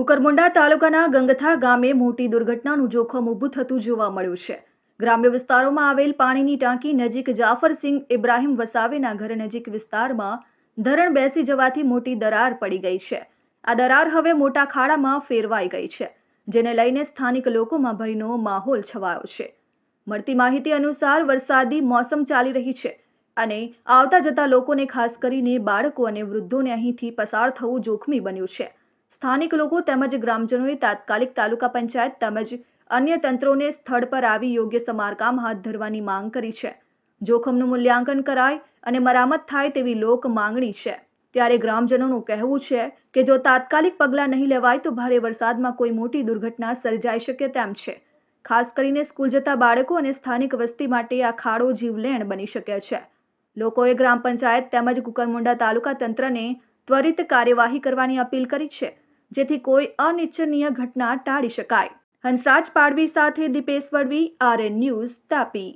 કુકરમુંડા તાલુકાના ગંગથા ગામે મોટી દુર્ઘટનાનું જોખમ ઊભું થતું જોવા મળ્યું છે. ગ્રામ્ય વિસ્તારોમાં આવેલ પાણીની ટાંકી નજીક જાફરસિંહ ઇબ્રાહીમ વસાવેના ઘર નજીક વિસ્તારમાં ધરણ બેસી જવાથી મોટી દરાર પડી ગઈ છે. આ દરાર હવે મોટા ખાડામાં ફેરવાઈ ગઈ છે, જેને લઈને સ્થાનિક લોકોમાં ભયનો માહોલ છવાયો છે. મળતી માહિતી અનુસાર વરસાદી મોસમ ચાલી રહી છે અને આવતા જતા લોકોને ખાસ કરીને બાળકો અને વૃદ્ધોને અહીંથી પસાર થવું જોખમી બન્યું છે. સ્થાનિક લોકો તેમજ ગ્રામજનોએ તાત્કાલિક તાલુકા પંચાયત તેમજ અન્ય તંત્રોને સ્થળ પર આવી યોગ્ય સમારકામ હાથ ધરવાની માંગ કરી છે. જોખમનું મૂલ્યાંકન કરાય અને મરામત થાય તેવી લોક માંગણી છે. ત્યારે ગ્રામજનોનું કહેવું છે કે જો તાત્કાલિક પગલાં નહીં લેવાય તો ભારે વરસાદમાં કોઈ મોટી દુર્ઘટના સર્જાઈ શકે તેમ છે. ખાસ કરીને સ્કૂલ જતા બાળકો અને સ્થાનિક વસ્તી માટે આ ખાડો જીવલેણ બની શકે છે. લોકોએ ગ્રામ પંચાયત તેમજ કુકરમુંડા તાલુકા તંત્રને ત્વરિત કાર્યવાહી કરવાની અપીલ કરી છે. જેથી કોઈ અનિચ્છનીય ઘટના ટાળી શકાય. હંસરાજ પાડવી સાથે દીપેશ વડવી આરએન ન્યૂઝ તાપી.